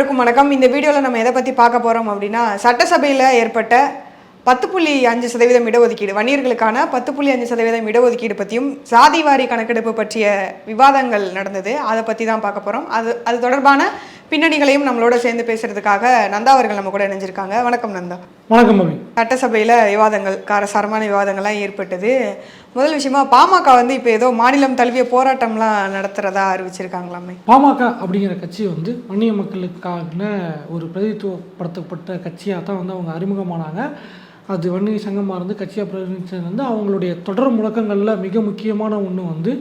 அனைவருக்கும் வணக்கம். இந்த வீடியோவில் நம்ம எதை பற்றி பார்க்க போகிறோம் அப்படின்னா சட்டசபையில் ஏற்பட்ட பத்து புள்ளி அஞ்சு சதவீதம் இடஒதுக்கீடு வன்னியர்களுக்கான பத்து புள்ளி அஞ்சு சதவீதம் இடஒதுக்கீடு பற்றியும் சாதிவாரி கணக்கெடுப்பு பற்றிய விவாதங்கள் நடந்தது. அதை பற்றி தான் பார்க்க போகிறோம் அது அது தொடர்பான பின்னணிகளையும் நம்மளோட சேர்ந்து பேசுறதுக்காக நந்தா அவர்கள் நம்ம கூட இணைஞ்சிருக்காங்க. வணக்கம் நந்தா. வணக்கம் மம்மி சட்டசபையில் விவாதங்கள் காரசாரமான விவாதங்கள்லாம் ஏற்பட்டது. முதல் விஷயமா பாமக வந்து இப்போ ஏதோ மாநிலம் தழுவிய போராட்டம்லாம் நடத்துறதா அறிவிச்சிருக்காங்களாமே பாமக அப்படிங்கிற கட்சி வந்து வன்னிய மக்களுக்கான ஒரு பிரதித்துவப்படுத்தப்பட்ட கட்சியாக தான் வந்து அவங்க அறிமுகமானாங்க. அது வன்னிய சங்கமாக இருந்து கட்சியாக பிரதிநிதிச்சது வந்து அவங்களுடைய தொடர் முழக்கங்களில் மிக முக்கியமான ஒன்று வந்து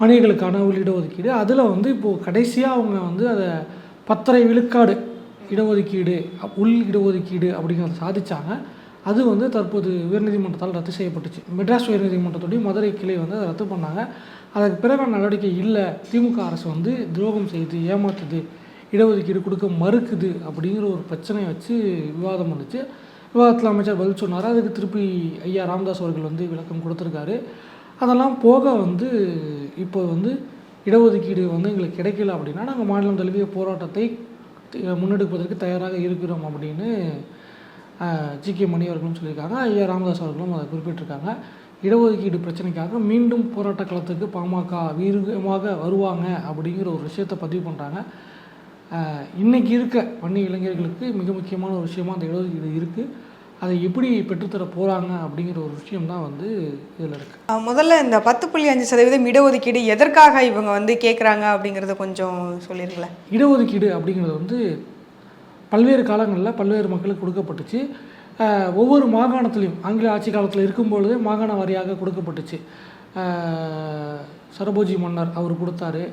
வணிகர்களுக்கான உள் இடஒதுக்கீடு. அதில் வந்து இப்போது கடைசியாக அவங்க வந்து அதை பத்தரை விழுக்காடு இடஒதுக்கீடு உள் இடஒதுக்கீடு அப்படிங்கிறத சாதிச்சாங்க. அது வந்து தற்போது உயர்நீதிமன்றத்தால் ரத்து செய்யப்பட்டுச்சு. மெட்ராஸ் உயர்நீதிமன்றத்துடைய மதுரை கிளை வந்து அதை ரத்து பண்ணாங்க. அதுக்கு பிறகு நடவடிக்கை இல்லை. திமுக அரசு வந்து துரோகம் செய்து ஏமாத்துது இடஒதுக்கீடு கொடுக்க மறுக்குது அப்படிங்கிற ஒரு பிரச்சனையை வச்சு விவாதம் வந்துச்சு விவாதத்தில் அமைச்சர் பதில் சொன்னார். அதுக்கு திருப்பி ஐயா ராமதாஸ் அவர்கள் வந்து விளக்கம் கொடுத்துருக்காரு. அதெல்லாம் போக வந்து இப்போ வந்து இடஒதுக்கீடு வந்து எங்களுக்கு கிடைக்கல அப்படின்னா நாங்கள் மாநிலம் தழுவிய போராட்டத்தை முன்னெடுப்பதற்கு தயாராக இருக்கிறோம் அப்படின்னு ஜி கே மணி அவர்களும் சொல்லியிருக்காங்க. ஐயா ராமதாஸ் அவர்களும் அதை குறிப்பிட்டிருக்காங்க. இடஒதுக்கீடு பிரச்சனைக்காக மீண்டும் போராட்ட களத்துக்கு பாமக வீரமாக வருவாங்க அப்படிங்கிற ஒரு விஷயத்தை பதிவு பண்ணுறாங்க இன்னைக்கு இருக்க வன்னி இளைஞர்களுக்கு மிக முக்கியமான ஒரு விஷயமா அந்த இடஒதுக்கீடு இருக்குது அதை எப்படி பெற்றுத்தர போகிறாங்க அப்படிங்கிற ஒரு விஷயம் தான் வந்து இதில் இருக்குது முதல்ல இந்த பத்து புள்ளி அஞ்சு சதவீதம் இடஒதுக்கீடு எதற்காக இவங்க வந்து கேட்குறாங்க அப்படிங்கிறத கொஞ்சம் சொல்லிருங்களேன். இடஒதுக்கீடு அப்படிங்கிறது வந்து பல்வேறு காலங்களில் பல்வேறு மக்களுக்கு கொடுக்கப்பட்டுச்சு. ஒவ்வொரு மாகாணத்துலேயும் ஆங்கில ஆட்சி காலத்தில் இருக்கும்பொழுதே மாகாண வாரியாக கொடுக்கப்பட்டுச்சு. சரபோஜி மன்னர் அவர் கொடுத்தாரு.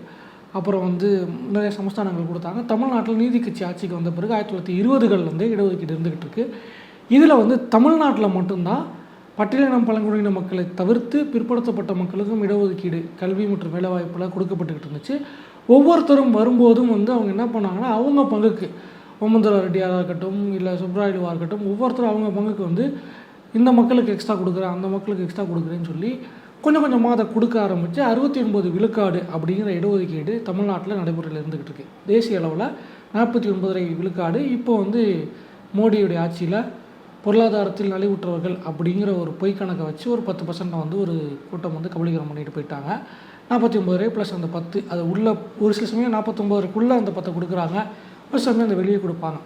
அப்புறம் வந்து நிறைய சமஸ்தானங்கள் கொடுத்தாங்க. தமிழ்நாட்டில் நீதி கட்சி ஆட்சிக்கு வந்த பிறகு ஆயிரத்தி தொள்ளாயிரத்தி இருபதுகள்லேருந்தே இடஒதுக்கீடு இருந்துகிட்டு இருக்கு. இதில் வந்து தமிழ்நாட்டில் மட்டும்தான் பட்டியலினம் பழங்குடியின மக்களை தவிர்த்து பிற்படுத்தப்பட்ட மக்களுக்கும் இடஒதுக்கீடு கல்வி மற்றும் வேலைவாய்ப்பில் கொடுக்கப்பட்டுக்கிட்டு இருந்துச்சு. ஒவ்வொருத்தரும் வரும்போதும் வந்து அவங்க என்ன பண்ணாங்கன்னா அவங்க பங்குக்கு ஓமந்தர ரெட்டியாக இருக்கட்டும் இல்லை சுப்ராயுடுவாக இருக்கட்டும் ஒவ்வொருத்தரும் அவங்க பங்குக்கு வந்து இந்த மக்களுக்கு எக்ஸ்ட்ரா கொடுக்குறேன் அந்த மக்களுக்கு எக்ஸ்ட்ரா கொடுக்குறேன்னு சொல்லி கொஞ்சம் கொஞ்சமாக அதை கொடுக்க ஆரம்பித்து அறுபத்தி ஒன்பது விழுக்காடு அப்படிங்கிற இடஒதுக்கீடு தமிழ்நாட்டில் நடைமுறையில் இருந்துக்கிட்டு இருக்கு. தேசிய அளவில் நாற்பத்தி ஒன்பதரை விழுக்காடு இப்போ வந்து மோடியுடைய ஆட்சியில் பொருளாதாரத்தில் நலிவுற்றவர்கள் அப்படிங்கிற ஒரு பொய் கணக்கை வச்சு ஒரு பத்து பர்சன்ட் வந்து ஒரு கூட்டம் வந்து கபலீகரம் பண்ணிட்டு போயிட்டாங்க. நாற்பத்தி ஒம்பது ரூபாய் ப்ளஸ் அந்த பத்து அது உள்ள ஒரு சில சமயம் நாற்பத்தொம்பது ரூபாய்க்குள்ளே அந்த பத்தை கொடுக்குறாங்க. ஒரு சமயம் அந்த வெளியே கொடுப்பாங்க.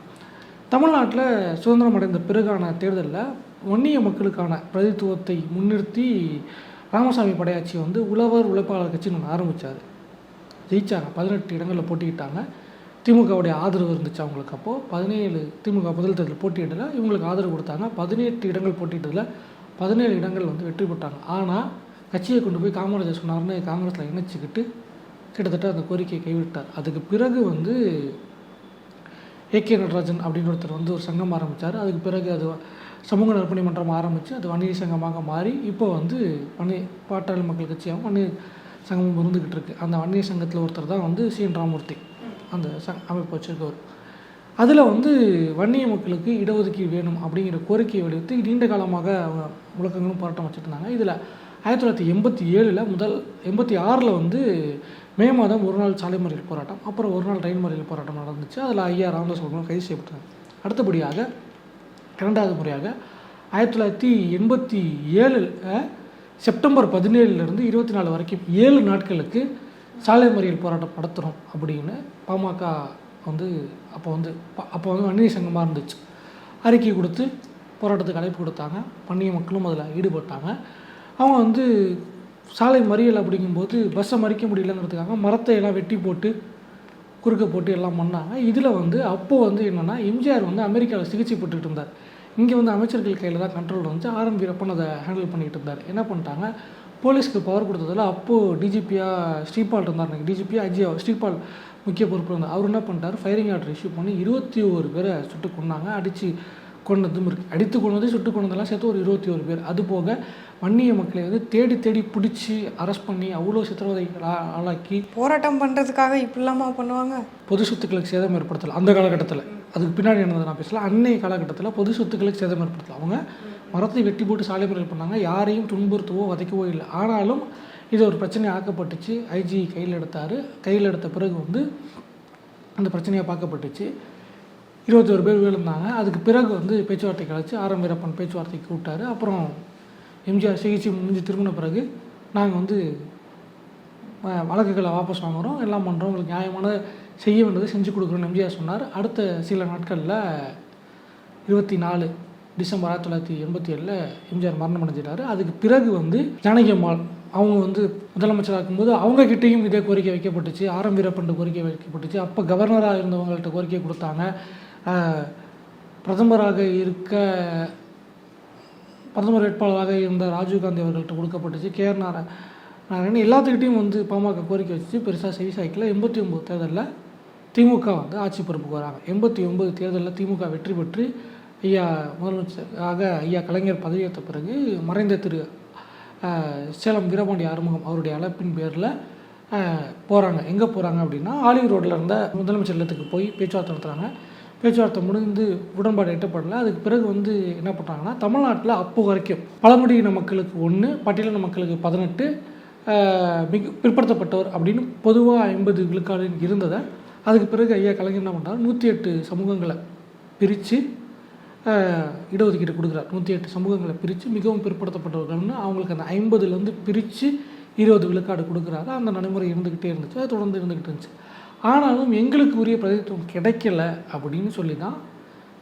தமிழ்நாட்டில் சுதந்திரம் அடைந்த பிறகான தேர்தலில் வன்னிய மக்களுக்கான பிரதித்துவத்தை முன்னிறுத்தி ராமசாமி படையாட்சி வந்து உழவர் உழைப்பாளர் கட்சின்னு ஒன்று ஆரம்பித்தார் ஜெயித்தாங்க பதினெட்டு இடங்களில் போட்டிக்கிட்டாங்க திமுகவுடைய ஆதரவு இருந்துச்சு அவங்களுக்கு அப்போது பதினேழு திமுக முதல் தேர்தல் போட்டியிடல இவங்களுக்கு ஆதரவு கொடுத்தாங்க பதினெட்டு இடங்கள் போட்டியிட்டதில் பதினேழு இடங்கள் வந்து வெற்றி பெற்றாங்க. ஆனால் கட்சியை கொண்டு போய் காமராஜர் சொன்னார்னு காங்கிரஸில் இணைச்சிக்கிட்டு கிட்டத்தட்ட அந்த கோரிக்கையை கைவிட்டார். அதுக்கு பிறகு வந்து ஏகே நடராஜன் அப்படின்னு ஒருத்தர் வந்து ஒரு சங்கம் ஆரம்பித்தார் அதுக்கு பிறகு அது சமூக நற்பணி மன்றம் ஆரம்பித்து அது வன்னியர் சங்கமாக மாறி இப்போ வந்து வன்னி பாட்டாளி மக்கள் கட்சியாகவும் வன்னியர் சங்கமும் இருந்துக்கிட்டு இருக்கு. அந்த வன்னியர் சங்கத்தில் ஒருத்தர் தான் வந்து சி என் ராமூர்த்தி. அந்த சங் அமைப்பு வச்சுருக்கவர் அதில் வந்து வன்னிய மக்களுக்கு இடஒதுக்கீடு வேணும் அப்படிங்கிற கோரிக்கையை வலியுறுத்தி நீண்ட காலமாக முழக்கங்களும் போராட்டம் வச்சுருந்தாங்க இதில் ஆயிரத்தி தொள்ளாயிரத்தி எண்பத்தி ஏழில் முதல் எண்பத்தி ஆறில் வந்து மே மாதம் ஒரு நாள் சாலை மறியல் போராட்டம் அப்புறம் ஒரு நாள் ரயில் மறியல் போராட்டம் நடந்துச்சு. அதில் ஐயா ராமதாஸ் அவர்களும் கைது செய்யப்பட்டாங்க அடுத்தபடியாக இரண்டாவது முறையாக ஆயிரத்தி தொள்ளாயிரத்தி எண்பத்தி ஏழில் செப்டம்பர் பதினேழுலேருந்து இருபத்தி நாலு வரைக்கும் ஏழு நாட்களுக்கு சாலை மறியல் போராட்டம் நடத்துகிறோம் அப்படின்னு பாமக வந்து அப்போ வந்து ப- அப்போ வந்து வன்னிய சங்கமாக இருந்துச்சு. அறிக்கை கொடுத்து போராட்டத்துக்கு அழைப்பு கொடுத்தாங்க. வன்னிய மக்களும் அதில் ஈடுபட்டாங்க. அவங்க வந்து சாலை மறியல் அப்படிங்கும்போது பஸ்ஸை மறிக்க முடியலங்கிறதுக்காக மரத்தை எல்லாம் வெட்டி போட்டு குறுக்க போட்டு எல்லாம் பண்ணாங்க. இதில் வந்து அப்போது வந்து என்னென்னா எம்ஜிஆர் வந்து அமெரிக்காவில் சிகிச்சை பெற்றுட்டு இருந்தார். இங்கே வந்து அமைச்சர்கள் கையில் தான் கண்ட்ரோல் வந்துச்சு ஆர்எம் வீரப்பன் அதை ஹேண்டில் பண்ணிகிட்டு இருந்தார். என்ன பண்ணிட்டாங்க? போலீஸ்க்கு பவர் கொடுத்ததில் அப்போது டிஜிபியாக ஸ்ரீபால் இருந்தார் எனக்கு. டிஜிபியா ஐஜியா ஸ்ரீபால் முக்கிய பொறுப்பு இருந்தார். அவர் என்ன பண்ணிட்டார்? ஃபயரிங் ஆர்டர் இஷ்யூ பண்ணி இருபத்தி ஒரு பேரை சுட்டு கொன்னாங்க. அடித்து கொண்டதும் இருக்குது அடித்து கொண்டது சுட்டு கொண்டதெல்லாம் சேர்த்து ஒரு இருபத்தி ஒரு பேர். அது போக வன்னிய மக்களை வந்து தேடி தேடி பிடிச்சி அரெஸ்ட் பண்ணி அவ்வளோ சித்திரவதைகள் ஆ- ஆளாக்கி போராட்டம் பண்ணுறதுக்காக இப்படிலாமா பண்ணுவாங்க? பொது சொத்துக்களுக்கு சேதம் ஏற்படுத்தலாம் அந்த காலகட்டத்தில். அதுக்கு பின்னாடி என்னது நான் பேசலாம் அன்னைய காலகட்டத்தில் பொது சொத்துக்களுக்கு சேதம் ஏற்படுத்தலாம் அவங்க மரத்தை வெட்டி போட்டு சாலை மறியல் பண்ணாங்க. யாரையும் துன்புறுத்தவோ வதைக்கவோ இல்லை. ஆனாலும் இது ஒரு பிரச்சனை ஆக்கப்பட்டுச்சு. ஐஜி கையில் எடுத்தார். கையில் எடுத்த பிறகு வந்து அந்த பிரச்சனையாக பார்க்கப்பட்டுச்சு. இருபத்தோரு பேர் விழுந்தாங்க. அதுக்கு பிறகு வந்து பேச்சுவார்த்தை கழிச்சு ஆரம் வீரப்பன் பேச்சுவார்த்தைக்கு கூப்பிட்டாரு. அப்புறம் எம்ஜிஆர் சிகிச்சை முடிஞ்சு திரும்பின பிறகு நாங்கள் வந்து வழக்குகளை வாபஸ் வாங்குகிறோம் எல்லாம் பண்ணுறோம் உங்களுக்கு நியாயமான செய்ய வேண்டியது செஞ்சு கொடுக்குறோன்னு எம்ஜிஆர் சொன்னார். அடுத்த சில நாட்களில் இருபத்தி நாலு டிசம்பர் ஆயிரத்தி தொள்ளாயிரத்தி எண்பத்தி ஏழில் எம்ஜிஆர் மரணம் அடைஞ்சிட்டாரு. அதுக்கு பிறகு வந்து ஜானகி அம்மாள் அவங்க வந்து முதலமைச்சராக இருக்கும்போது அவங்க கிட்டேயும் இதே கோரிக்கை வைக்கப்பட்டுச்சு. ஆரம் வீரப்பன் கோரிக்கை வைக்கப்பட்டுச்சு. அப்போ கவர்னராக இருந்தவங்கள்ட்ட கோரிக்கை கொடுத்தாங்க. பிரதமராக இருக்க பிரதமர் வேட்பாளராக இருந்த ராஜீவ்காந்தி அவர்கள்ட்ட கொடுக்கப்பட்டுச்சு. கேஆர் நாரா நாராயணன் எல்லாத்துக்கிட்டையும் வந்து பாமக கோரிக்கை வச்சு பெருசாக செவி சாய்க்கல. எண்பத்தி ஒம்பது தேர்தலில் திமுக வந்து ஆட்சி பொறுப்புக்கு வராங்க. எண்பத்தி ஒம்பது தேர்தலில் திமுக வெற்றி பெற்று ஐயா முதலமைச்சராக ஐயா கலைஞர் பதவியேற்ற பிறகு மறைந்த திரு சேலம் வீரபாண்டி ஆறுமுகம் அவருடைய அழைப்பின் பேரில் போகிறாங்க எங்கே போகிறாங்க அப்படின்னா ஆலிவ் ரோட்டில் இருந்த முதலமைச்சர் இல்லத்துக்கு போய் பேச்சுவார்த்தை நடத்துகிறாங்க பேச்சுவார்த்தை முடிந்து உடன்பாடு எட்டப்படலை. அதுக்கு பிறகு வந்து என்ன பண்ணுறாங்கன்னா தமிழ்நாட்டில் அப்போ வரைக்கும் பழங்குடியின மக்களுக்கு ஒன்று பட்டியலின மக்களுக்கு பதினெட்டு மிக பிற்படுத்தப்பட்டவர் அப்படின்னு பொதுவாக ஐம்பது விழுக்காடு இருந்ததை அதுக்கு பிறகு ஐயா கலைஞர் என்ன பண்ணுறாரு நூற்றி எட்டு சமூகங்களை பிரித்து இடஒதுக்கீடு கொடுக்குறார். நூற்றி எட்டு சமூகங்களை பிரித்து மிகவும் பிற்படுத்தப்பட்டவர்கள்னு அவங்களுக்கு அந்த ஐம்பதுலேருந்து பிரித்து இருபது விழுக்காடு கொடுக்குறாரு. அந்த நடைமுறை இருந்துக்கிட்டே இருந்துச்சு. அது தொடர்ந்து இருந்துக்கிட்டு இருந்துச்சு. ஆனாலும் எங்களுக்கு உரிய பிரதித்துவம் கிடைக்கல அப்படின்னு சொல்லி தான்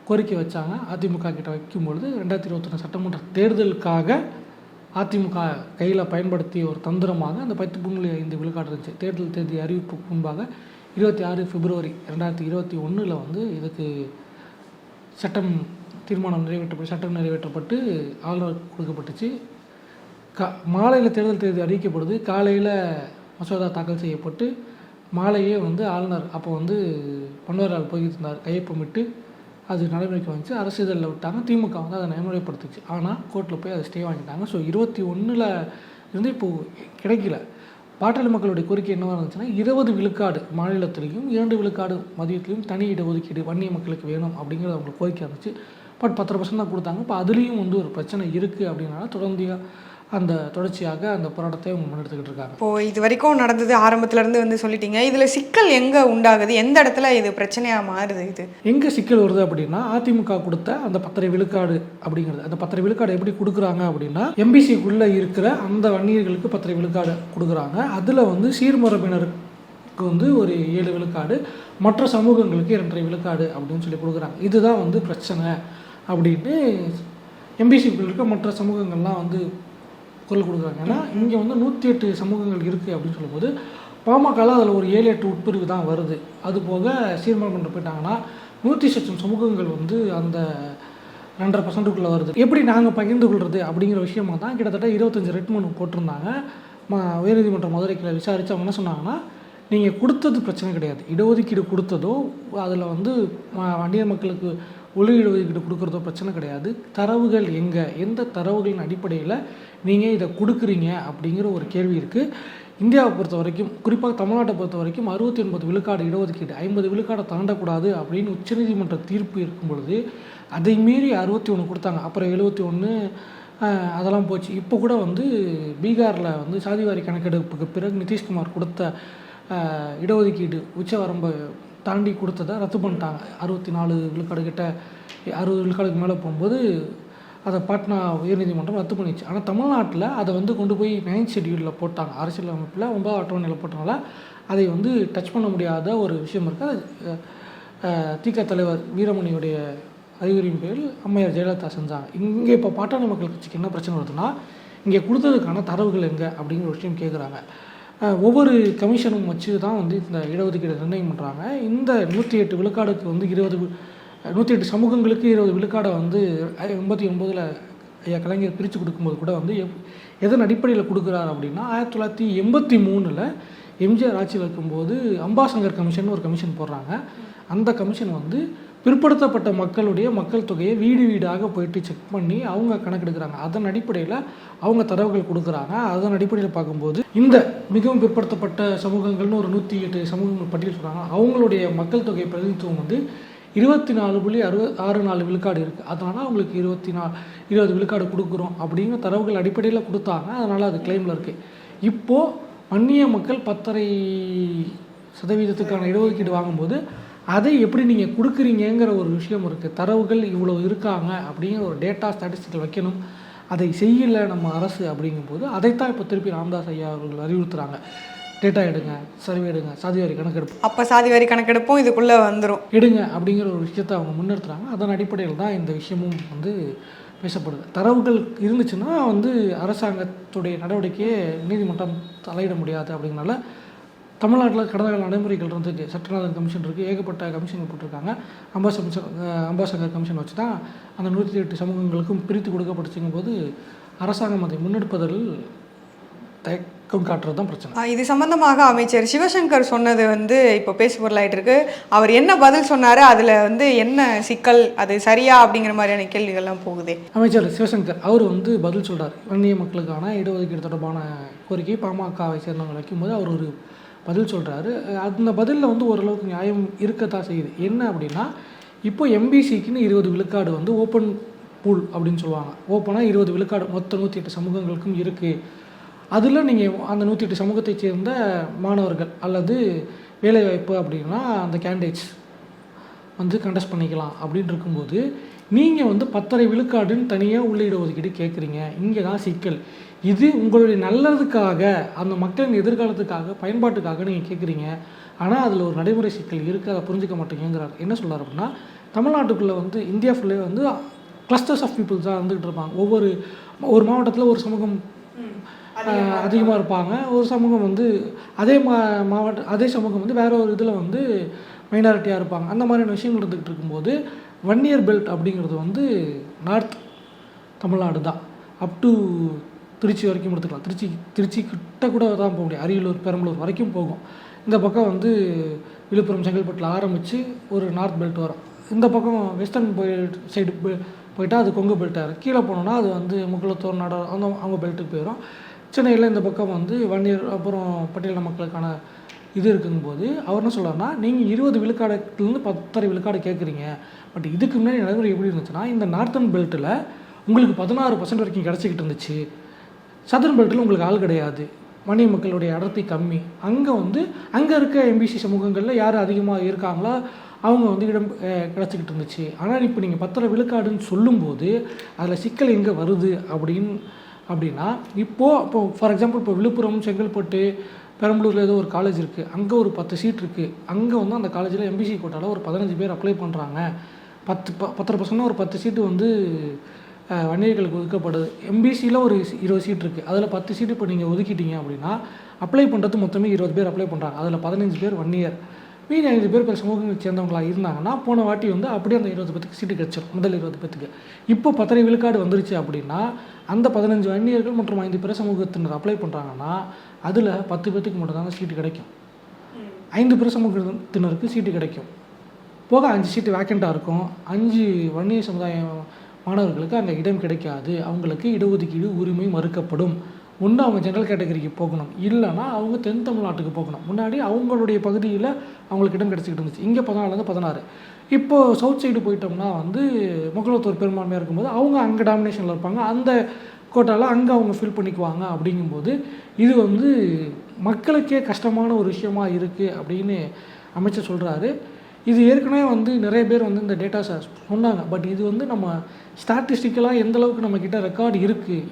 கோரிக்கை வச்சாங்க. அதிமுக கிட்ட வைக்கும்பொழுது ரெண்டாயிரத்தி இருபத்தொன்று சட்டமன்ற தேர்தலுக்காக அதிமுக கையில் பயன்படுத்திய ஒரு தந்திரமாக அந்த பத்து புள்ளி ஐந்து விழுக்காடு இருந்துச்சு. தேர்தல் தேதி அறிவிப்புக்கு முன்பாக இருபத்தி ஆறு பிப்ரவரி ரெண்டாயிரத்தி இருபத்தி ஒன்றில் வந்து இதுக்கு சட்டம் தீர்மானம் நிறைவேற்றப்பட்டு சட்டம் நிறைவேற்றப்பட்டு ஆளுநர் கொடுக்கப்பட்டுச்சு. கா மாலையில் தேர்தல் தேதி அறிவிக்கப்படுது. காலையில் மசோதா தாக்கல் செய்யப்பட்டு மாலையே வந்து ஆளுநர் அப்போ வந்து பன்வாரிலால் புரோஹித் இருந்தார். கையொப்பமிட்டு அது நடைமுறைக்கு வந்துச்சு. அரசிதழில் விட்டாங்க. திமுக வந்து அதை நடைமுறைப்படுத்துச்சு. ஆனால் கோர்ட்டில் போய் அதை ஸ்டே வாங்கிட்டாங்க. ஸோ இருபத்தி ஒன்றில் இருந்து இப்போது கிடைக்கல. பாட்டாளி மக்களுடைய கோரிக்கை என்னவாக இருந்துச்சுன்னா இருபது விழுக்காடு மாநிலத்திலையும் இரண்டு விழுக்காடு மதியத்திலையும் தனி இடஒதுக்கீடு வன்னிய மக்களுக்கு வேணும் அப்படிங்கிறது அவங்களுக்கு கோரிக்கை இருந்துச்சு. பட் பத்து பர்சன்ட் தான் கொடுத்தாங்க. இப்போ அதுலேயும் வந்து ஒரு பிரச்சனை இருக்குது அப்படின்னால தொடர்ந்து அந்த தொடர்ச்சியாக அந்த போராட்டத்தை அவங்க முன்னெடுத்துக்கிட்டு இருக்காங்க. இப்போ இது வரைக்கும் நடந்தது ஆரம்பத்துல இருந்து வந்து சொல்லிட்டீங்க. இதுல சிக்கல் எங்க உண்டாகுது? எந்த இடத்துல இது பிரச்சனையா மாறுது இது? எங்கே சிக்கல் வருது அப்படின்னா அதிமுக கொடுத்த அந்த பத்தரை விழுக்காடு அப்படிங்கிறது. அந்த பத்தரை விழுக்காடு எப்படி கொடுக்குறாங்க அப்படின்னா எம்பிசிக்குள்ளே இருக்கிற அந்த வன்னியர்களுக்கு பத்தரை விழுக்காடு கொடுக்குறாங்க. அதில் வந்து சீர்மரபினருக்கு வந்து ஒரு ஏழு விழுக்காடு மற்ற சமூகங்களுக்கு இரண்டரை விழுக்காடு அப்படின்னு சொல்லி கொடுக்குறாங்க. இதுதான் வந்து பிரச்சனை. அப்படின்னு எம்பிசிக்குள் இருக்க மற்ற சமூகங்கள்லாம் வந்து குரல் கொடுக்குறாங்க. ஏன்னா இங்கே வந்து நூற்றி எட்டு சமூகங்கள் இருக்குது அப்படின்னு சொல்லும்போது பாமகவில் அதில் ஒரு ஏழு எட்டு உட்பிரிவு தான் வருது. அது போக சீர்மன்றம் போயிட்டாங்கன்னா நூற்றி சட்சம் சமூகங்கள் வந்து அந்த ரெண்டரை பர்சன்ட்டுக்குள்ளே வருது. எப்படி நாங்கள் பகிர்ந்து கொள்வது அப்படிங்கிற விஷயமா தான் கிட்டத்தட்ட இருபத்தஞ்சி ரெட் மனு போட்டிருந்தாங்க. ம உயர்நீதிமன்ற மதுரைக்கில் விசாரித்து அவங்க என்ன சொன்னாங்கன்னா நீங்கள் கொடுத்தது பிரச்சனை கிடையாது. இடஒதுக்கீடு கொடுத்ததோ அதில் வந்து வண்டியர் மக்களுக்கு ஒளி கொடுக்குறதோ பிரச்சனை கிடையாது. தரவுகள் எங்கே? எந்த தரவுகளின் அடிப்படையில் நீங்கள் இதை கொடுக்குறீங்க அப்படிங்கிற ஒரு கேள்வி இருக்குது இந்தியாவை பொறுத்த வரைக்கும் குறிப்பாக தமிழ்நாட்டை பொறுத்த வரைக்கும் அறுபத்தி ஒன்பது விழுக்காடு இடஒதுக்கீடு ஐம்பது விழுக்காடை தாண்டக்கூடாது அப்படின்னு உச்சநீதிமன்ற தீர்ப்பு இருக்கும் பொழுது அதை மீறி அறுபத்தி ஒன்று கொடுத்தாங்க. அப்புறம் எழுபத்தி ஒன்று அதெல்லாம் போச்சு. இப்போ கூட வந்து பீகாரில் வந்து சாதிவாரி கணக்கெடுப்புக்கு பிறகு நிதிஷ்குமார் கொடுத்த இடஒதுக்கீடு உச்சவரம்பு தாண்டி கொடுத்ததை ரத்து பண்ணிட்டாங்க. அறுபத்தி நாலு விழுக்காடு கிட்ட அறுபது விழுக்காடுக்கு மேலே போகும்போது அதை பாட்னா உயர்நீதிமன்றம் ரத்து பண்ணிச்சு. ஆனால் தமிழ்நாட்டில் அதை வந்து கொண்டு போய் நைன்த் ஷெடியூலில் போட்டாங்க. அரசியல் அமைப்பில் ஒன்பதாவது அட்டவணையில் போட்டனால அதை வந்து டச் பண்ண முடியாத ஒரு விஷயம் இருக்குது. அது திக தலைவர் வீரமணியுடைய அறிவுரையின் பேரில் அம்மையார் ஜெயலலிதா செஞ்சாங்க. இங்கே இப்போ பாட்டாளி மக்கள் கட்சிக்கு என்ன பிரச்சனை வருதுன்னா இங்கே கொடுத்ததுக்கான தரவுகள் எங்கே அப்படிங்கிற ஒரு விஷயம் கேட்குறாங்க. ஒவ்வொரு கமிஷனும் வச்சு தான் வந்து இந்த இடஒதுக்கீடு நிர்ணயம் பண்ணுறாங்க இந்த நூற்றி எட்டு விழுக்காடுக்கு வந்து இருபது நூற்றி எட்டு சமூகங்களுக்கு இருபது விழுக்காடை வந்து எண்பத்தி ஒம்போதில் ஐயா கலைஞர் பிரித்து கொடுக்கும்போது கூட வந்து எப் எதன் அடிப்படையில் கொடுக்குறாரு அப்படின்னா ஆயிரத்தி தொள்ளாயிரத்தி எண்பத்தி மூணில் எம்ஜிஆர் ஆட்சியில் இருக்கும்போது அம்பாசங்கர் கமிஷன் ஒரு கமிஷன் போடுறாங்க. அந்த கமிஷன் வந்து பிற்படுத்தப்பட்ட மக்களுடைய மக்கள் தொகையை வீடு வீடாக போயிட்டு செக் பண்ணி அவங்க கணக்கெடுக்கிறாங்க. அதன் அடிப்படையில் அவங்க தரவுகள் கொடுக்குறாங்க. அதன் அடிப்படையில் பார்க்கும்போது இந்த மிகவும் பிற்படுத்தப்பட்ட சமூகங்கள்னு ஒரு நூற்றி எட்டு சமூகங்கள் பட்டியல் சொல்கிறாங்க அவங்களுடைய மக்கள் தொகை பிரதிநிதித்துவம் வந்து இருபத்தி நாலு புள்ளி அறுபது ஆறு நாலு விழுக்காடு இருக்குது அதனால் அவங்களுக்கு இருபத்தி நா இருபது விழுக்காடு கொடுக்குறோம் அப்படிங்கிற தரவுகள் அடிப்படையில் கொடுத்தாங்க. அதனால் அது கிளைமில் இருக்குது இப்போது வன்னிய மக்கள் பத்தரை சதவீதத்துக்கான இடஒதுக்கீடு வாங்கும்போது அதை எப்படி நீங்கள் கொடுக்குறீங்கங்கிற ஒரு விஷயம் இருக்குது தரவுகள் இவ்வளோ இருக்காங்க அப்படிங்கிற ஒரு டேட்டா ஸ்டாட்டிஸ்டிக்கல் வைக்கணும். அதை செய்யலை நம்ம அரசு அப்படிங்கும்போது அதைத்தான் இப்போ திருப்பி ராமதாஸ் ஐயா அவர்கள் அறிவுறுத்துறாங்க. டேட்டா எடுங்க சர்வே எடுங்க சாதிவாரி கணக்கெடுப்பு. அப்போ சாதி வாரி கணக்கெடுப்பும் இதுக்குள்ளே வந்துடும் எடுங்க அப்படிங்கிற ஒரு விஷயத்தை அவங்க முன்னிறுத்துறாங்க. அதன் அடிப்படையில் தான் இந்த விஷயமும் வந்து பேசப்படுது. தரவுகள் இருந்துச்சுன்னா வந்து அரசாங்கத்துடைய நடவடிக்கையை நீதிமன்றம் தலையிட முடியாது அப்படிங்கனால தமிழ்நாட்டில் கடந்த கால நடைமுறைகள் இருந்துச்சு சட்டநாதன் கமிஷன் இருக்குது ஏகப்பட்ட கமிஷன் போட்டிருக்காங்க. அம்பாசமிஷன் அம்பாசங்கர் கமிஷன் வச்சு தான் அந்த நூற்றி எட்டு சமூகங்களுக்கும் பிரித்து கொடுக்கப்பட்டுச்சுங்கும் போது அரசாங்கம் அதை முன்னெடுப்பதில் தயக் காட்டுறது தான் பிரச்சனை. இது சம்பந்தமாக அமைச்சர் சிவசங்கர் சொன்னது வந்து இப்போ பேசு பொருளாயிட்டு இருக்கு. அவர் என்ன பதில் சொன்னாரு? அதில் வந்து என்ன சிக்கல்? அது சரியா? அப்படிங்கிற மாதிரியான கேள்விகள்லாம் போகுதே. அமைச்சர் சிவசங்கர் அவர் வந்து பதில் சொல்றார். வன்னிய மக்களுக்கான இடஒதுக்கீடு தொடர்பான கோரிக்கை பாமகவை சேர்ந்தவங்க வைக்கும்போது அவர் ஒரு பதில் சொல்றாரு. அந்த பதிலில் வந்து ஓரளவுக்கு நியாயம் இருக்கத்தான் செய்யுது. என்ன அப்படின்னா இப்போ எம்பிசிக்குன்னு இருபது விழுக்காடு வந்து ஓப்பன் பூல் அப்படின்னு சொல்லுவாங்க. ஓப்பனாக இருபது விழுக்காடு மொத்த நூற்றி எட்டு சமூகங்களுக்கும் இருக்குது அதில் நீங்கள் அந்த நூற்றி எட்டு சமூகத்தைச் சேர்ந்த மாணவர்கள் அல்லது வேலைவாய்ப்பு அப்படின்னா அந்த கேண்டிடேட்ஸ் வந்து கண்டஸ்ட் பண்ணிக்கலாம் அப்படின்னு இருக்கும்போது நீங்கள் வந்து பத்தரை விழுக்காடுன்னு தனியாக உள்ளிட ஒதுக்கீடு கேட்குறீங்க இங்கே தான் சிக்கல். இது உங்களுடைய நல்லதுக்காக அந்த மக்களின் எதிர்காலத்துக்காக பயன்பாட்டுக்காக நீங்கள் கேட்குறீங்க ஆனால் அதில் ஒரு நடைமுறை சிக்கல் இருக்குது அதை புரிஞ்சுக்க மாட்டேங்கிறார். என்ன சொல்கிறார் அப்படின்னா தமிழ்நாட்டுக்குள்ளே வந்து இந்தியா ஃபுல்லே வந்து கிளஸ்டர்ஸ் ஆஃப் பீப்புள்ஸ் தான் இருந்துகிட்டு இருப்பாங்க. ஒவ்வொரு ஒரு மாவட்டத்தில் ஒரு சமூகம் அதிகமாக இருப்பாங்க. ஒரு சமூகம் வந்து அதே மா மாவட்ட அதே சமூகம் வந்து வேற ஒரு இதில் வந்து மைனாரிட்டியாக இருப்பாங்க. அந்த மாதிரியான விஷயங்கள் இருந்துகிட்டு இருக்கும்போது வன்னியர் பெல்ட் அப்படிங்கிறது வந்து நார்த் தமிழ்நாடு தான். அப் டு திருச்சி வரைக்கும் எடுத்துக்கலாம். திருச்சி திருச்சி கிட்ட கூட தான் போக முடியும். அரியலூர் பெரம்பலூர் வரைக்கும் போகும். இந்த பக்கம் வந்து விழுப்புரம் செங்கல்பட்டில் ஆரம்பித்து ஒரு நார்த் பெல்ட் வரும். இந்த பக்கம் வெஸ்டர்ன் சைடு போயிட்டால் அது கொங்கு பெல்ட்டாக கீழே போனோன்னா அது வந்து முக்குளத்தூர் நட அந்த அவங்க பெல்ட்டுக்கு போயிடும் சென்னையில் இந்த பக்கம் வந்து வன்னியர் அப்புறம் பட்டியலின மக்களுக்கான இது இருக்குங்கும்போது அவர் என்ன சொல்கிறார்னா நீங்கள் இருபது விழுக்காடுலேருந்து பத்தரை விழுக்காடு கேட்குறீங்க பட் இதுக்கு முன்னாடி நடைமுறை எப்படி இருந்துச்சுன்னா இந்த நார்த்தன் பெல்ட்டில் உங்களுக்கு பதினாறு பர்சன்ட் வரைக்கும் கிடச்சிக்கிட்டு இருந்துச்சு. சதர்ன் பெல்ட்டில் உங்களுக்கு ஆள் கிடையாது. வணிக மக்களுடைய அடர்த்தி கம்மி. அங்கே வந்து அங்கே இருக்க எம்பிசி சமூகங்களில் யார் அதிகமாக இருக்காங்களோ? அவங்க வந்து இடம் கிடச்சிக்கிட்டு இருந்துச்சு. ஆனால் இப்போ நீங்கள் பத்திர விழுக்காடுன்னு சொல்லும்போது அதில் சிக்கல் எங்கே வருது அப்படின்னு அப்படின்னா இப்போது இப்போ ஃபார் எக்ஸாம்பிள் இப்போ விழுப்புரம் செங்கல்பட்டு பெரம்பலூரில் ஏதோ ஒரு காலேஜ் இருக்குது அங்கே ஒரு பத்து சீட் இருக்குது அங்கே வந்து அந்த காலேஜில் எம்பிசி கோட்டாவில் ஒரு பதினஞ்சு பேர் அப்ளை பண்ணுறாங்க பத்து ப பத்தரை பர்சன்ட் ஒரு பத்து சீட்டு வந்து அஹ், வன்னியர்களுக்கு ஒதுக்கப்படுது. எம்பிசியில் ஒரு இருபது சீட் இருக்குது அதில் பத்து சீட்டு இப்போ நீங்கள் ஒதுக்கிட்டீங்க அப்படின்னா அப்ளை பண்ணுறது மொத்தமே இருபது பேர் அப்ளை பண்ணுறாங்க அதில் பதினஞ்சு பேர் வன்னியர். மீதி ஐந்து பேர் பிற சமூகங்களை சேர்ந்தவங்களாக இருந்தாங்கன்னா போன வாட்டி வந்து அப்படியே அந்த இருபது பேத்துக்கு சீட்டு கிடச்சிடும் முதல் இருபது பேத்துக்கு. இப்போ பத்தரை விழுக்காடு வந்துருச்சு அப்படின்னா அந்த பதினஞ்சு வன்னியர்கள் மற்றும் ஐந்து பிற சமூகத்தினர் அப்ளை பண்ணுறாங்கன்னா அதில் பத்து பேத்துக்கு மட்டும்தாங்க சீட்டு கிடைக்கும். ஐந்து பிற சமூகத்தினருக்கு சீட்டு கிடைக்கும். போக அஞ்சு சீட்டு வேக்கண்ட்டாக இருக்கும். அஞ்சு வன்னிய சமுதாய மாணவர்களுக்கு அங்கே இடம் கிடைக்காது. அவங்களுக்கு இடஒதுக்கீடு உரிமை மறுக்கப்படும். ஒன்று அவங்க ஜென்ரல் கேட்டகரிக்கு போகணும். இல்லைன்னா அவங்க தென் தமிழ்நாட்டுக்கு போகணும். முன்னாடி அவங்களுடைய பகுதியில் அவங்களுக்கு இடம் கிடச்சிக்கிட்டு இருந்துச்சு. இங்கே பதினாலேருந்து பதினாறு. இப்போது சவுத் சைடு போயிட்டோம்னா வந்து முகலத்தூர் பெரும்பான்மையாக இருக்கும்போது அவங்க அங்கே டாமினேஷனில் இருப்பாங்க. அந்த கோட்டாவில் அங்கே அவங்க ஃபில் பண்ணிக்குவாங்க அப்படிங்கும்போது இது வந்து மக்களுக்கே கஷ்டமான ஒரு விஷயமா இருக்குது அப்படின்னு அமைச்சர் சொல்கிறாரு இது ஏற்கனவே வந்து நிறைய பேர் வந்து இந்த டேட்டாஸை சொன்னாங்க. பட் இது வந்து நம்ம ஸ்டாட்டிஸ்டிக்கலாக எந்தளவுக்கு நம்மக்கிட்ட ரெக்கார்டு இருக்குது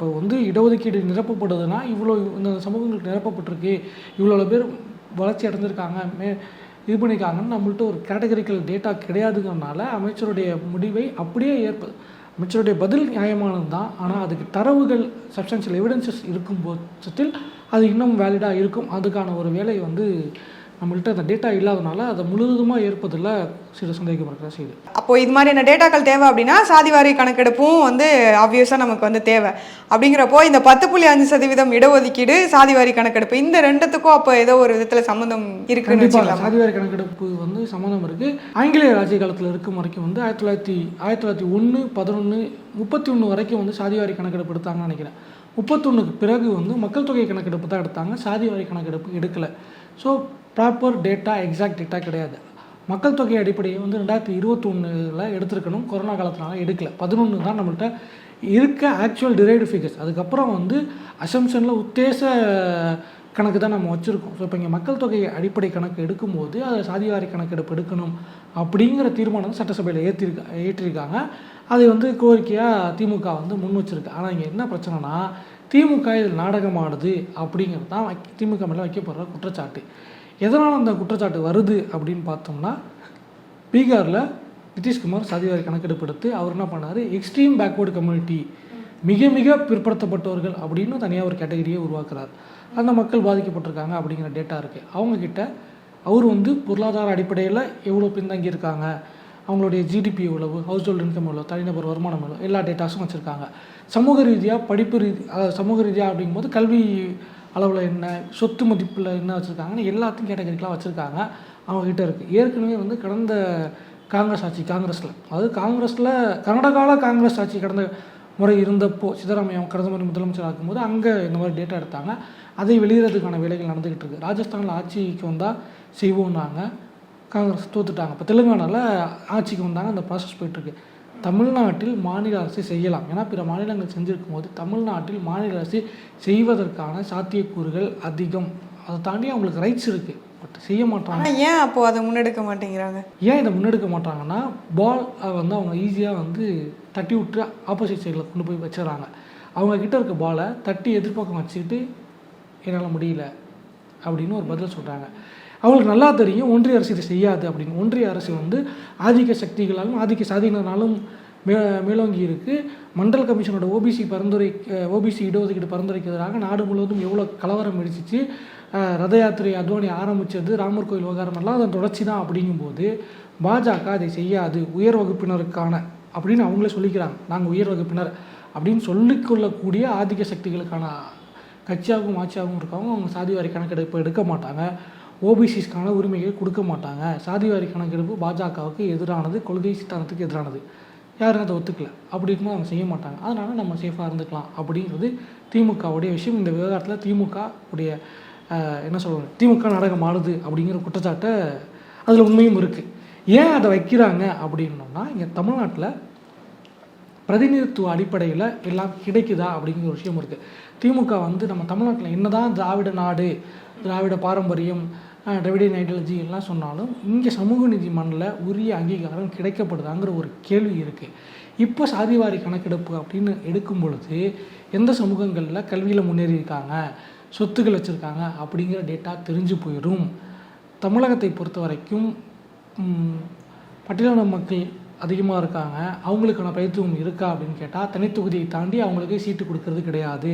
இப்போ வந்து இடஒதுக்கீடு நிரப்பப்படுதுன்னா இவ்வளோ இந்த சமூகங்களுக்கு நிரப்பப்பட்டிருக்கு. இவ்வளோ பேர் வளர்ச்சி அடைஞ்சிருக்காங்க. மே இது பண்ணியிருக்காங்கன்னு நம்மள்ட்ட ஒரு கேட்டகரிக்கல் டேட்டா கிடையாதுங்கிறனால அமைச்சருடைய முடிவை அப்படியே ஏற்ப அமைச்சருடைய பதில் நியாயமானது தான் ஆனால் அதுக்கு தரவுகள் சப்ஸ்டன்ஷியல் எவிடன்சஸ் இருக்கும் பட்சத்தில் அது இன்னும் வேலிடாக இருக்கும். அதுக்கான ஒரு வேலை வந்து நம்மள்ட்ட அந்த டேட்டா இல்லாதனால அதை முழுவதுமாக ஏற்பதில் சில சந்தேகம் இருக்கிற செய்யுது. அப்போ இது மாதிரியான டேட்டாக்கள் தேவை அப்படின்னா சாதிவாரி கணக்கெடுப்பும் வந்து ஆப்வியஸாக நமக்கு வந்து தேவை. அப்படிங்கிறப்போ இந்த பத்து புள்ளி அஞ்சு சதவீதம் இடஒதுக்கீடு சாதிவாரி கணக்கெடுப்பு இந்த ரெண்டுத்துக்கும் அப்போ ஏதோ ஒரு விதத்தில் சம்மந்தம் இருக்குன்னு சாதிவாரி கணக்கெடுப்பு வந்து சம்மந்தம் இருக்குது ஆங்கிலேயர் ஆட்சி காலத்தில் இருக்கும் வரைக்கும் வந்து ஆயிரத்தி தொள்ளாயிரத்தி ஆயிரத்தி தொள்ளாயிரத்தி ஒன்று பதினொன்று முப்பத்தி ஒன்று வரைக்கும் வந்து சாதிவாரி கணக்கெடுப்பு எடுத்தாங்கன்னு நினைக்கிறேன். முப்பத்தொன்னுக்கு பிறகு வந்து மக்கள் தொகை கணக்கெடுப்பு தான் எடுத்தாங்க. சாதிவாரி கணக்கெடுப்பு எடுக்கலை. So proper data exact data கிடையாது. மக்கள் தொகை அடிப்படையை வந்து ரெண்டாயிரத்தி இருபத்தொன்னில் எடுத்திருக்கணும். கொரோனா காலத்தினால எடுக்கல. பதினொன்று தான் நம்மள்கிட்ட இருக்க ஆக்சுவல் டிரைவ்டு ஃபிகர்ஸ் அதுக்கப்புறம் வந்து அசம்ஷனில் உத்தேச கணக்கு தான் நம்ம வச்சுருக்கோம். ஸோ இப்போ இங்கே மக்கள் தொகை அடிப்படை கணக்கு எடுக்கும்போது அதில் சாதிவாரி கணக்கெடுப்பு எடுக்கணும் அப்படிங்கிற தீர்மானம் சட்டசபையில் ஏற்றிருக்கா ஏற்றிருக்காங்க. அதை வந்து கோரிக்கையாக திமுக வந்து முன் வச்சுருக்கு. ஆனால் இங்கே என்ன பிரச்சனைனா திமுக இதில் நாடகமானது அப்படிங்கிறது தான் திமுக மேலே வைக்கப்படுற குற்றச்சாட்டு. எதனால் அந்த குற்றச்சாட்டு வருது அப்படின்னு பார்த்தோம்னா பீகாரில் நிதிஷ்குமார் சாதிவாரி கணக்கெடுப்பு எடுத்து அவர் என்ன பண்ணார்? எக்ஸ்ட்ரீம் பேக்வேர்டு கம்யூனிட்டி மிக மிக பிற்படுத்தப்பட்டவர்கள் அப்படின்னு தனியாக ஒரு கேட்டகரியை உருவாக்குறார். அந்த மக்கள் பாதிக்கப்பட்டிருக்காங்க அப்படிங்கிற டேட்டா இருக்குது அவங்கக்கிட்ட அவர் வந்து பொருளாதார அடிப்படையில் எவ்வளோ பின்தங்கி இருக்காங்க அவங்களுடைய ஜிடிபி எவ்வளவு? ஹவுஸ் ஹோல்டு இன்கம் எவ்வளோ தனிநபர் வருமானம் எவ்வளோ எல்லா டேட்டாஸும் வச்சுருக்காங்க. சமூக ரீதியாக படிப்பு ரீதி அதாவது சமூக ரீதியாக அப்படிங்கும்போது கல்வி அளவில் என்ன சொத்து மதிப்பில் என்ன வச்சுருக்காங்கன்னு எல்லாத்தையும் கேட்டகரிக்கெலாம் வச்சுருக்காங்க. அவங்கக்கிட்ட இருக்குது ஏற்கனவே வந்து கடந்த காங்கிரஸ் ஆட்சி காங்கிரஸில். அதாவது காங்கிரஸில் கர்நாடகாவில் காங்கிரஸ் ஆட்சி கடந்த முறை இருந்தப்போ சித்தராமையா கடந்த முறை முதலமைச்சர் ஆக்கும்போது அங்கே இந்த மாதிரி டேட்டா எடுத்தாங்க. அதை வெளியிடறதுக்கான வேலைகள் நடந்துக்கிட்டு இருக்குது ராஜஸ்தானில் ஆட்சிக்கு வந்தால் செய்வோம்னாங்க. காங்கிரஸ் தோத்துட்டாங்க. இப்போ தெலுங்கானாவில் ஆட்சிக்கு வந்தாங்க. அந்த ப்ராசஸ் போயிட்டுருக்கு தமிழ்நாட்டில் மாநில அரசு செய்யலாம். ஏன்னா பிற மாநிலங்கள் செஞ்சிருக்கும் போது தமிழ்நாட்டில் மாநில அரசு செய்வதற்கான சாத்தியக்கூறுகள் அதிகம். அதை தாண்டி அவங்களுக்கு ரைட்ஸ் இருக்குது பட் செய்ய மாட்டாங்க. ஏன் அப்போ அதை முன்னெடுக்க மாட்டேங்கிறாங்க? ஏன் இதை முன்னெடுக்க மாட்டாங்கன்னா பால் வந்து அவங்க ஈஸியாக வந்து தட்டி விட்டு ஆப்போசிட் சைடில் கொண்டு போய் வச்சிடறாங்க. அவங்க கிட்ட இருக்க பாலை தட்டி எதிர்பக்கம் வச்சுக்கிட்டு என்னால் முடியல அப்படின்னு ஒரு பதில் சொல்கிறாங்க அவங்களுக்கு நல்லா தெரியும் ஒன்றிய அரசு இதை செய்யாது அப்படின்னு. ஒன்றிய அரசு வந்து ஆதிக்க சக்திகளாலும் ஆதிக்க சாதியினராலும் மே மேலோங்கி இருக்குது மண்டல் கமிஷனோட ஓபிசி பரிந்துரை ஓபிசி இடஒதுக்கீடு பரிந்துரைக்கு எதிராக நாடு முழுவதும் எவ்வளோ கலவரம் வெடிச்சிச்சு ரத யாத்திரை அத்வானி ஆரம்பித்தது ராமர் கோயில் விவகாரம் எல்லாம் அதன் தொடர்ச்சி தான் அப்படிங்கும்போது பாஜக அதை செய்யாது உயர் வகுப்பினருக்கான அப்படின்னு அவங்களே சொல்லிக்கிறாங்க. நாங்கள் உயர் வகுப்பினர் அப்படின்னு சொல்லிக்கொள்ளக்கூடிய ஆதிக்க சக்திகளுக்கான கட்சியாகவும் ஆட்சியாகவும் இருக்கவங்க அவங்க சாதி வாரி கணக்கெடுப்பு எடுக்க மாட்டாங்க. ஓபிசிஸ்க்கான உரிமைகள் கொடுக்க மாட்டாங்க. சாதிவாரி கணக்கெடுப்பு பாஜகவுக்கு எதிரானது கொள்கை சித்தாந்தத்துக்கு எதிரானது. யாரும் அதை ஒத்துக்கல. அப்படி இருக்கும்போது அவங்க செய்ய மாட்டாங்க. அதனால் நம்ம சேஃபாக இருந்துக்கலாம் அப்படிங்கிறது திமுகவுடைய விஷயம். இந்த விவகாரத்தில் திமுக உடைய என்ன சொல்கிறது திமுக நாடகம் ஆடுது அப்படிங்கிற குற்றச்சாட்டை அதில் உண்மையும் இருக்குது ஏன் அதை வைக்கிறாங்க அப்படின்னோம்னா இங்கே தமிழ்நாட்டில் பிரதிநிதித்துவ அடிப்படையில் எல்லாம் கிடைக்குதா அப்படிங்கிற ஒரு விஷயம் இருக்குது திமுக வந்து நம்ம தமிழ்நாட்டில் என்னதான் திராவிட நாடு திராவிட பாரம்பரியம் அஹ், ஐடியாலஜி எல்லாம் சொன்னாலும் இங்கே சமூக நீதி மண்ணில் உரிய அங்கீகாரம் கிடைக்கப்படுதாங்கிற ஒரு கேள்வி இருக்குது இப்போ சாதிவாரி கணக்கெடுப்பு அப்படின்னு எடுக்கும் பொழுது எந்த சமூகங்களில் கல்வியில் முன்னேறி இருக்காங்க சொத்துக்கள் வச்சுருக்காங்க அப்படிங்கிற டேட்டா தெரிஞ்சு போயிடும். தமிழகத்தை பொறுத்த வரைக்கும் பட்டியலின மக்கள் அதிகமாக இருக்காங்க. அவங்களுக்கான பிரதித்துவம் இருக்கா அப்படின்னு கேட்டால் தனித்தொகுதியை தாண்டி அவங்களுக்கு சீட்டு கொடுக்கறது கிடையாது.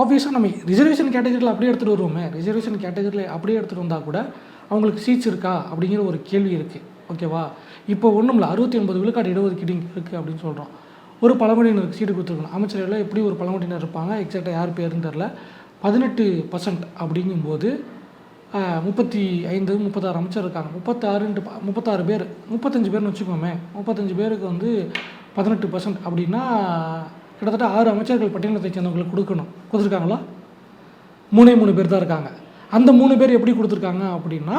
ஆப்வியஸாக நம்ம ரிசர்வேஷன் கேட்டகரியில் அப்படியே எடுத்துகிட்டு வருவோமே. ரிசர்வேஷன் கேட்டகரியில் அப்படியே எடுத்துகிட்டு வந்தால் கூட அவங்களுக்கு சீட்ஸ் இருக்கா அப்படிங்கிற ஒரு கேள்வி இருக்குது ஓகேவா இப்போ ஒன்றும் இல்லை அறுபத்தி ஒன்பது விழுக்காடு இடஒதுக்கீடு இருக்குது அப்படின்னு சொல்கிறோம் ஒரு பழங்குடியினருக்கு சீட்டு கொடுத்துருக்கணும். அமைச்சரவையில் எப்படி ஒரு பழங்குடியினர் இருப்பாங்க? எக்ஸாக்டாக யார் பேருன்னு தெரில பதினெட்டு பர்சன்ட் அப்படிங்கும்போது முப்பத்தி ஐந்து முப்பத்தாறு அமைச்சர் இருக்காங்க. முப்பத்தாறுன்ட்டு முப்பத்தாறு பேர் முப்பத்தஞ்சு பேர்னு வச்சுக்கோமே. முப்பத்தஞ்சு பேருக்கு வந்து பதினெட்டு பர்சன்ட் அப்படின்னா கிட்டத்தட்ட ஆறு அமைச்சர்கள் பட்டியலத்தை சேர்ந்தவங்களுக்கு கொடுக்கணும். கொடுத்துருக்காங்களா? மூணே மூணு பேர் தான் இருக்காங்க. அந்த மூணு பேர் எப்படி கொடுத்துருக்காங்க அப்படின்னா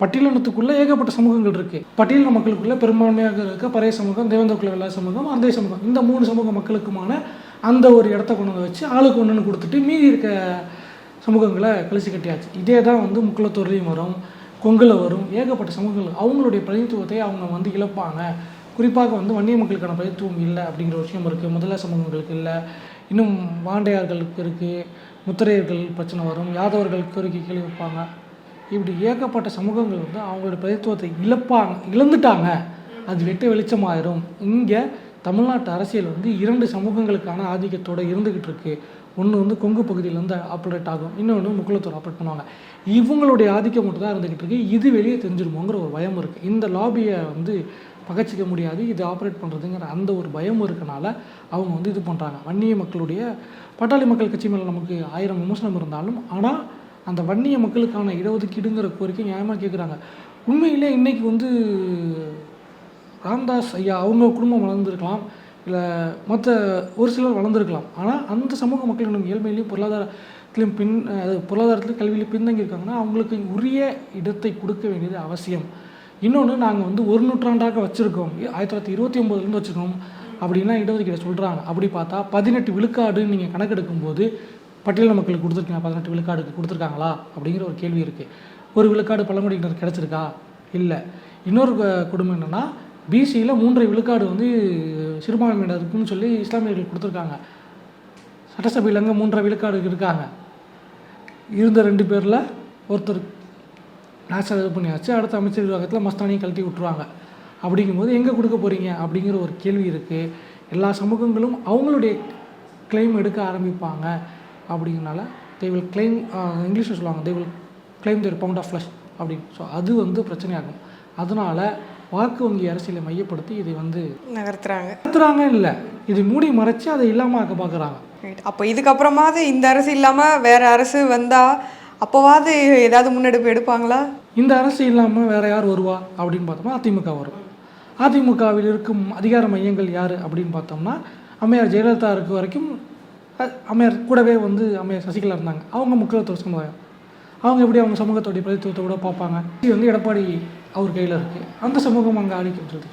பட்டியலினத்துக்குள்ளே ஏகப்பட்ட சமூகங்கள் இருக்குது பட்டியலின மக்களுக்குள்ளே பெரும்பான்மையாக இருக்க பறைய சமூகம் தேவேந்திர குல சமூகம் அந்த சமூகம். இந்த மூணு சமூக மக்களுக்குமான அந்த ஒரு இடத்த கொண்டு வந்து வச்சு ஆளுக்கு ஒன்றுன்னு கொடுத்துட்டு மீதி இருக்க சமூகங்களை கழிச்சு கட்டியாச்சு. இதே தான் வந்து முக்குளத்தூர்லேயும் வரும் கொங்கில் வரும் ஏகப்பட்ட சமூகங்கள். அவங்களுடைய பிரதித்துவத்தை அவங்க வந்து இழப்பாங்க. குறிப்பாக வந்து வன்னிய மக்களுக்கான பிரதித்துவம் இல்லை அப்படிங்கிற ஒரு விஷயம் இருக்குது முதல சமூகங்களுக்கு இல்லை. இன்னும் வாண்டையார்களுக்கு இருக்குது முத்திரையர்கள் பிரச்சனை வரும். யாதவர்கள் கோரிக்கை கேள்வி வைப்பாங்க. இப்படி ஏகப்பட்ட சமூகங்கள் வந்து அவங்களோட பிரதித்துவத்தை இழப்பாங்க இழந்துட்டாங்க. அது வெட்ட வெளிச்சமாயிரும். இங்கே தமிழ்நாட்டு அரசியல் வந்து இரண்டு சமூகங்களுக்கான ஆதிக்கத்தோடு இருந்துக்கிட்டு இருக்கு. ஒன்று வந்து கொங்கு பகுதியிலேருந்து ஆப்ரேட் ஆகும். இன்னொன்று முக்குளத்தூர் ஆப்ரேட் பண்ணுவாங்க. இவங்களுடைய ஆதிக்கம் மட்டும் தான் இருந்துக்கிட்டு இருக்கு. இது வெளியே தெரிஞ்சிருமோங்கிற ஒரு பயம் இருக்குது இந்த லாபியை வந்து பகச்சிக்க முடியாது இது ஆப்ரேட் பண்ணுறதுங்கிற அந்த ஒரு பயம் இருக்கனால அவங்க வந்து இது பண்ணுறாங்க வன்னிய மக்களுடைய பட்டாளி மக்கள் கட்சி மேலே நமக்கு ஆயிரம் விமர்சனம் இருந்தாலும் ஆனால் அந்த வன்னிய மக்களுக்கான இடஒதுக்கீடுங்கிற கோரிக்கை நியாயமாக கேட்குறாங்க உண்மையிலே இன்னைக்கு வந்து ராம்தாஸ் ஐயா அவங்க குடும்பம் வளர்ந்துருக்கலாம் இல்லை மற்ற ஒரு சிலர் வளர்ந்துருக்கலாம். ஆனால் அந்த சமூக மக்கள் ஏழ்மையிலையும் பொருளாதாரத்திலையும் பின் பொருளாதாரத்திலையும் கல்வியிலையும் பின்தங்கி இருக்காங்கன்னா அவங்களுக்கு உரிய இடத்தை கொடுக்க வேண்டியது அவசியம். இன்னொன்று நாங்கள் வந்து ஒரு நூற்றாண்டாக வச்சுருக்கோம். ஆயிரத்தி தொள்ளாயிரத்தி இருபத்தி ஒம்போதுலேருந்து வச்சுருக்கோம். அப்படின்னா இடஒதுக்கீடு சொல்கிறாங்க அப்படி பார்த்தா பதினெட்டு விழுக்காடுன்னு நீங்கள் கணக்கெடுக்கும்போது பட்டியல் மக்களுக்கு கொடுத்துருக்கீங்க. பதினெட்டு விழுக்காடுக்கு கொடுத்துருக்காங்களா? அப்படிங்கிற ஒரு கேள்வி இருக்குது ஒரு விழுக்காடு பழங்குடியினர் கிடச்சிருக்கா? இல்லை. இன்னொரு குடும்பம் என்னென்னா பிசியில் மூன்றரை விழுக்காடு வந்து சிறுபான்மையினருக்குன்னு சொல்லி இஸ்லாமியர்கள் கொடுத்துருக்காங்க. சட்டசபையில் அங்கே மூன்றரை விழுக்காடு இருக்காங்க. இருந்த ரெண்டு பேரில் ஒருத்தர் நேஷனல் இது பண்ணியாச்சு. அடுத்த அமைச்சர் விவாகத்தில் மஸ்தானியை கழட்டி விட்டுருவாங்க. அப்படிங்கும்போது எங்கே கொடுக்க போகிறீங்க அப்படிங்கிற ஒரு கேள்வி இருக்குது எல்லா சமூகங்களும் அவங்களுடைய claim எடுக்க ஆரம்பிப்பாங்க. அப்படிங்கிறனால தே வில் claim இங்கிலீஷில் சொல்லுவாங்க. They will claim their pound of flesh அப்படின்னு. ஸோ அது வந்து பிரச்சனையாகும். அதனால் வாக்கு வங்கி அரசியலை மையப்படுத்தி இதை வந்து நகர்த்துறாங்க. நடத்துகிறாங்க இல்லை. இது மூடி மறைச்சு அதை இல்லாமல் ஆக்க பார்க்குறாங்க அப்போ இதுக்கப்புறமாவது இந்த அரசு இல்லாமல் வேற அரசு வந்தா அப்போவாது ஏதாவது முன்னெடுப்பு எடுப்பாங்களா? இந்த அரசு இல்லாமல் வேற யார் வருவா அப்படின்னு பார்த்தோம்னா அதிமுக வரும். அதிமுகவில் இருக்கும் அதிகார மையங்கள் யார் அப்படின்னு பார்த்தோம்னா அம்மையார் ஜெயலலிதா இருக்க வரைக்கும் அம்மையார் கூடவே வந்து அம்மையார் சசிகலா இருந்தாங்க. அவங்க முக்கியத்துவ சமுதாயம் அவங்க எப்படி அவங்க சமூகத்தோடைய பிரதித்துவத்தை கூட பார்ப்பாங்க. இது வந்து எடப்பாடி அவர் கையில் இருக்குது அந்த சமூகம் அங்கே ஆதிக்கின்றது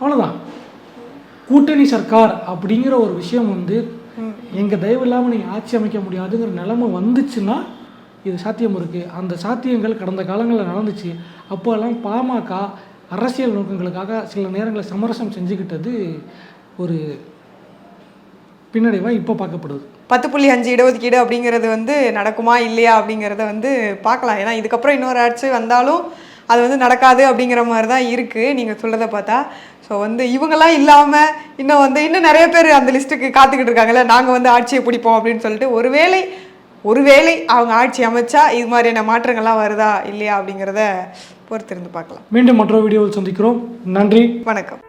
அவ்வளோதான் கூட்டணி சர்க்கார் அப்படிங்கிற ஒரு விஷயம் வந்து எங்கள் தயவு இல்லாமல் நீங்கள் ஆட்சி அமைக்க முடியாதுங்கிற நிலைமை வந்துச்சுன்னா இது சாத்தியம் இருக்குது அந்த சாத்தியங்கள் கடந்த காலங்களில் நடந்துச்சு. அப்போல்லாம் பாமக அரசியல் நோக்கங்களுக்காக சில நேரங்களில் சமரசம் செஞ்சுக்கிட்டது ஒரு பின்னடைவாக இப்போ பார்க்கப்படுது. பத்து புள்ளி அஞ்சு இடஒதுக்கீடு அப்படிங்கிறது வந்து நடக்குமா இல்லையா அப்படிங்கிறத வந்து பார்க்கலாம். ஏன்னா இதுக்கப்புறம் இன்னொரு ஆட்சி வந்தாலும் அது வந்து நடக்காது அப்படிங்கிற மாதிரி தான் இருக்குது நீங்கள் சொல்கிறத பார்த்தா. ஸோ வந்து இவங்கெல்லாம் இல்லாமல் இன்னும் வந்து இன்னும் நிறைய பேர் அந்த லிஸ்ட்டுக்கு காத்துக்கிட்டு இருக்காங்கல்ல. நாங்கள் வந்து ஆட்சியை பிடிப்போம் அப்படின்னு சொல்லிட்டு ஒருவேளை ஒருவேளை அவங்க ஆட்சி அமைச்சா இது மாதிரியான மாற்றங்கள்லாம் வருதா இல்லையா அப்படிங்கிறத பொறுத்திருந்து பார்க்கலாம். மீண்டும் மற்றொரு வீடியோவில் சந்திக்கிறோம். நன்றி. வணக்கம்.